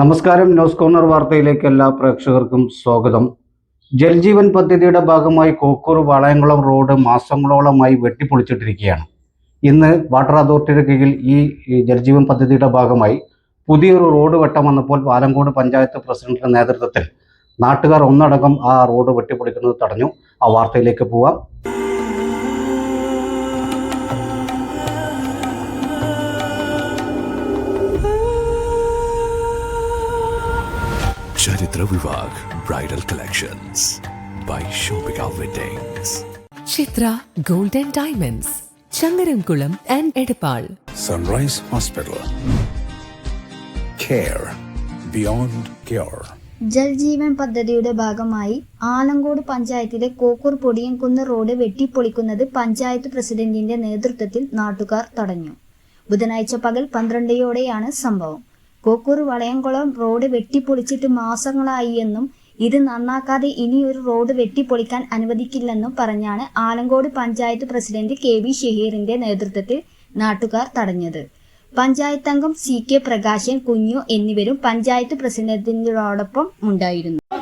നമസ്കാരം news corner വാർത്തയിലേക്ക് എല്ലാ പ്രേക്ഷകർക്കും സ്വാഗതം. ജൽജീവൻ പദ്ധതിയുടെ ഭാഗമായി കോക്കൂർ വളയംകുളം റോഡ് മാസങ്ങളോളമായി വെട്ടിപ്പൊളിച്ചിട്ടിരിക്കുകയാണ്. ഇന്ന് വാട്ടർ അതോറിറ്റിയുടെ കീഴിൽ ഈ ജൽജീവൻ പദ്ധതിയുടെ ഭാഗമായി പുതിയൊരു റോഡ് വെട്ടം വന്നപ്പോൾ പാലങ്കോട് പഞ്ചായത്ത് പ്രസിഡന്റിന്റെ നേതൃത്വത്തിൽ നാട്ടുകാർ ഒന്നടങ്കം ആ റോഡ് വെട്ടിപ്പൊളിക്കുന്നത് തടഞ്ഞു. ആ വാർത്തയിലേക്ക് പോവാം. Charithra Vivah bridal collections by Shopika weddings Chithra golden and diamonds Changaramkulam and Edappal. Sunrise hospital care beyond care Jal Jeevan പദ്ധതിയുടെ ഭാഗമായി ആലങ്കോട് പഞ്ചായത്തിലെ കോക്കൂർ പൊടിയൻകുന്ന് റോഡ് വെട്ടിപ്പൊളിക്കുന്നത് പഞ്ചായത്ത് പ്രസിഡന്റിന്റെ നേതൃത്വത്തിൽ നാട്ടുകാർ തടഞ്ഞു. ബുധനാഴ്ച പകൽ പന്ത്രണ്ടയോടെയാണ് സംഭവം. കോക്കൂർ വളയംകുളം റോഡ് വെട്ടിപ്പൊളിച്ചിട്ട് മാസങ്ങളായി എന്നും ഇത് നന്നാക്കാതെ ഇനി ഒരു റോഡ് വെട്ടിപ്പൊളിക്കാൻ അനുവദിക്കില്ലെന്നും പറഞ്ഞാണ് Alamcode panchayat president K V ഷഹീറിന്റെ നേതൃത്വത്തിൽ നാട്ടുകാർ തടഞ്ഞത്. പഞ്ചായത്ത് അംഗം സി കെ പ്രകാശൻ കുഞ്ഞു എന്നിവരും പഞ്ചായത്ത് പ്രസിഡന്റിനോടൊപ്പം ഉണ്ടായിരുന്നു.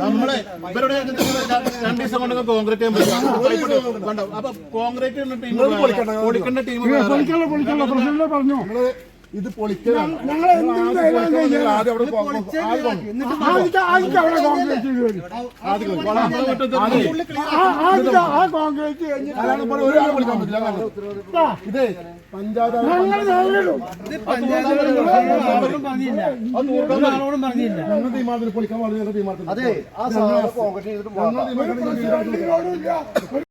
നമ്മളെ ഇവരുടെ രണ്ട് ദിവസം കൊണ്ട് കോൺക്രീറ്റ് ചെയ്യാൻ പറ്റും. കണ്ടോ? അപ്പൊ കോൺക്രീറ്റ് ടീം പൊളിക്കേണ്ട ടീം പറഞ്ഞു. ഇത് പഞ്ചായത്ത് ഞങ്ങൾ തീരുമാനത്തിൽ പൊളിക്കാൻ പറഞ്ഞു തീരുമാനത്തിൽ അതെ ആ തീരുമാനത്തിൽ